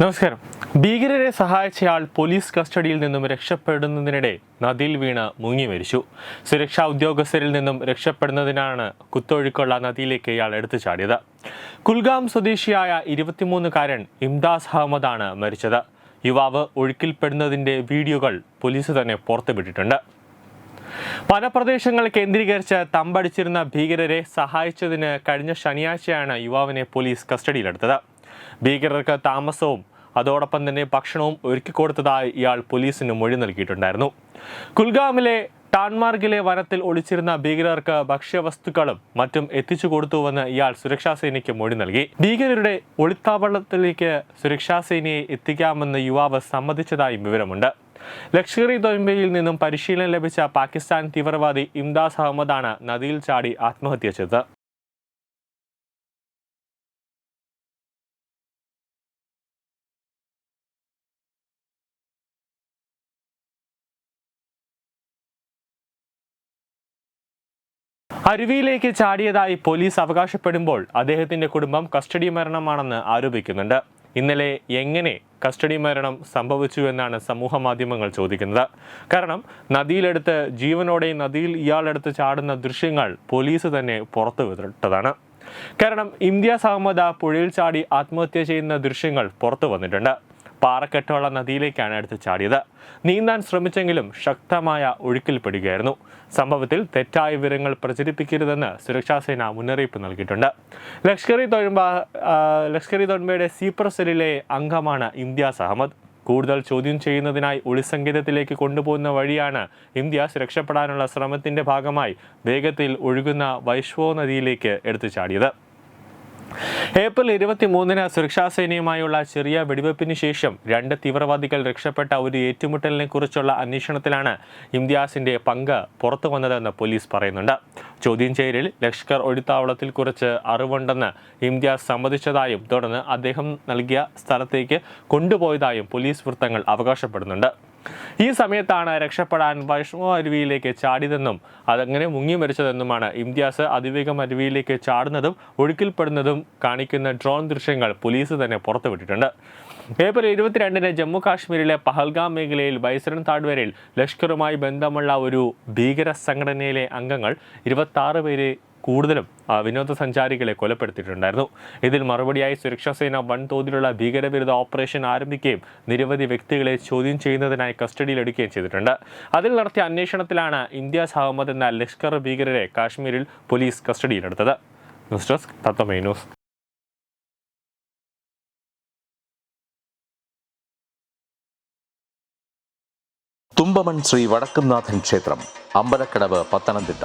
നമസ്കാരം. ഭീകരരെ സഹായിച്ചയാൾ പോലീസ് കസ്റ്റഡിയിൽ നിന്നും രക്ഷപ്പെടുന്നതിനിടെ നദിയിൽ വീണ് മുങ്ങി മരിച്ചു. സുരക്ഷാ ഉദ്യോഗസ്ഥരിൽ നിന്നും രക്ഷപ്പെടുന്നതിനാണ് കുത്തൊഴുക്കുള്ള നദിയിലേക്ക് ഇയാൾ എടുത്തു ചാടിയത്. കുൽഗാം സ്വദേശിയായ ഇരുപത്തിമൂന്നുകാരൻ ഇംദാസ് അഹമ്മദാണ് മരിച്ചത്. യുവാവ് ഒഴുക്കിൽപ്പെടുന്നതിന്റെ വീഡിയോകൾ പോലീസ് തന്നെ പുറത്തുവിട്ടിട്ടുണ്ട്. വനപ്രദേശങ്ങൾ കേന്ദ്രീകരിച്ച് തമ്പടിച്ചിരുന്ന ഭീകരരെ സഹായിച്ചതിന് കഴിഞ്ഞ ശനിയാഴ്ചയാണ് യുവാവിനെ പോലീസ് കസ്റ്റഡിയിലെടുത്തത്. ഭീകരർക്ക് താമസവും അതോടൊപ്പം തന്നെ ഭക്ഷണവും ഒരുക്കിക്കൊടുത്തതായി ഇയാൾ പോലീസിന് മൊഴി നൽകിയിട്ടുണ്ടായിരുന്നു. കുൽഗാമിലെ ടാൻമാർഗിലെ വനത്തിൽ ഒളിച്ചിരുന്ന ഭീകരർക്ക് ഭക്ഷ്യവസ്തുക്കളും മറ്റും എത്തിച്ചു കൊടുത്തുവെന്ന് ഇയാൾ സുരക്ഷാ സേനയ്ക്ക് മൊഴി നൽകി. ഭീകരരുടെ ഒളിത്താവളത്തിലേക്ക് സുരക്ഷാ സേനയെ എത്തിക്കാമെന്ന് യുവാവ് സമ്മതിച്ചതായും വിവരമുണ്ട്. ലഷ്കർ ഇ തൊയ്ബയിൽ നിന്നും പരിശീലനം ലഭിച്ച പാകിസ്ഥാൻ തീവ്രവാദി ഇംദാസ് അഹമ്മദാണ് നദിയിൽ ചാടി ആത്മഹത്യ ചെയ്തത്. അരുവിയിലേക്ക് ചാടിയതായി പോലീസ് അവകാശപ്പെടുമ്പോൾ അദ്ദേഹത്തിന്റെ കുടുംബം കസ്റ്റഡി മരണമാണെന്ന് ആരോപിക്കുന്നുണ്ട്. ഇന്നലെ എങ്ങനെ കസ്റ്റഡി മരണം സംഭവിച്ചു എന്നാണ് സമൂഹ മാധ്യമങ്ങൾ ചോദിക്കുന്നത്. കാരണം നദിയിലെടുത്ത് ജീവനോടെ നദിയിൽ ഇയാളെടുത്ത് ചാടുന്ന ദൃശ്യങ്ങൾ പോലീസ് തന്നെ പുറത്തു വിട്ടതാണ് കാരണം ഇന്ത്യ സഹമത പുഴയിൽ ചാടി ആത്മഹത്യ ചെയ്യുന്ന ദൃശ്യങ്ങൾ പുറത്തു വന്നിട്ടുണ്ട് പാറക്കെട്ടുള്ള നദിയിലേക്കാണ് എടുത്ത് ചാടിയത്. നീന്താൻ ശ്രമിച്ചെങ്കിലും ശക്തമായ ഒഴുക്കിൽപ്പെടുകയായിരുന്നു സംഭവത്തിൽ തെറ്റായ വിവരങ്ങൾ പ്രചരിപ്പിക്കരുതെന്ന് സുരക്ഷാസേന മുന്നറിയിപ്പ് നൽകിയിട്ടുണ്ട്. ലഷ്കർ ഇ തൊഴുമ്പ ലഷ്കർ ഇ തൊഴുമ്പയുടെ സെല്ലിലെ അംഗമാണ് ഇന്ത്യാസ് അഹമ്മദ്. കൂടുതൽ ചോദ്യം ചെയ്യുന്നതിനായി ഒളിസങ്കേതത്തിലേക്ക് കൊണ്ടുപോകുന്ന വഴിയാണ് ഇന്ത്യ രക്ഷപ്പെടാനുള്ള ശ്രമത്തിന്റെ ഭാഗമായി വേഗത്തിൽ ഒഴുകുന്ന വൈശ്വോ നദിയിലേക്ക് എടുത്തു ചാടിയത്. ഏപ്രിൽ ഇരുപത്തി മൂന്നിന് സുരക്ഷാ സേനയുമായുള്ള ചെറിയ വെടിവെപ്പിന് ശേഷം രണ്ട് തീവ്രവാദികൾ രക്ഷപ്പെട്ട ഒരു ഏറ്റുമുട്ടലിനെ കുറിച്ചുള്ള അന്വേഷണത്തിലാണ് ഇംതിയാസിന്റെ പങ്ക് പുറത്തു വന്നതെന്ന് പോലീസ് പറയുന്നുണ്ട്. ചോദ്യം ചെയ്യലിൽ ലഷ്കർ ഒഴിത്താവളത്തിൽ കുറിച്ച് അറിവുണ്ടെന്ന് ഇംതിയാസ് സമ്മതിച്ചതായും തുടർന്ന് അദ്ദേഹം നൽകിയ സ്ഥലത്തേക്ക് കൊണ്ടുപോയതായും പോലീസ് വൃത്തങ്ങൾ അവകാശപ്പെടുന്നുണ്ട്. ഈ സമയത്താണ് രക്ഷപ്പെടാൻ വൈഷ്ണവ അരുവിയിലേക്ക് ചാടിയതെന്നും അതങ്ങനെ മുങ്ങി മരിച്ചതെന്നുമാണ് ഇംതിയാസ് അതിവേഗം അരുവിയിലേക്ക് ചാടുന്നതും ഒഴുക്കിൽപ്പെടുന്നതും കാണിക്കുന്ന ഡ്രോൺ ദൃശ്യങ്ങൾ പോലീസ് തന്നെ പുറത്തുവിട്ടിട്ടുണ്ട്. ഏപ്രിൽ ഇരുപത്തിരണ്ടിന് ജമ്മു കാശ്മീരിലെ പഹൽഗാം മേഖലയിൽ ബൈസരൻ താഴ്വരയിൽ ലഷ്കറുമായി ബന്ധമുള്ള ഒരു ഭീകര സംഘടനയിലെ അംഗങ്ങൾ ഇരുപത്തി പേരെ കൂടുതലും വിനോദസഞ്ചാരികളെ കൊലപ്പെടുത്തിയിട്ടുണ്ടായിരുന്നു. ഇതിൽ മറുപടിയായി സുരക്ഷാ സേന വൻതോതിലുള്ള ഭീകരവിരുദ്ധ ഓപ്പറേഷൻ ആരംഭിക്കുകയും നിരവധി വ്യക്തികളെ ചോദ്യം ചെയ്യുന്നതിനായി കസ്റ്റഡിയിലെടുക്കുകയും ചെയ്തിട്ടുണ്ട്. അതിൽ നടത്തിയ അന്വേഷണത്തിലാണ് ഇന്ത്യ സഹമത് എന്ന ലഷ്കർ ഭീകരരെ കാശ്മീരിൽ പോലീസ് കസ്റ്റഡിയിലെടുത്തത്. News desk Tatvame news. Sri ക്ഷേത്രം അമ്പലക്കടവ് പത്തനംതിട്ട.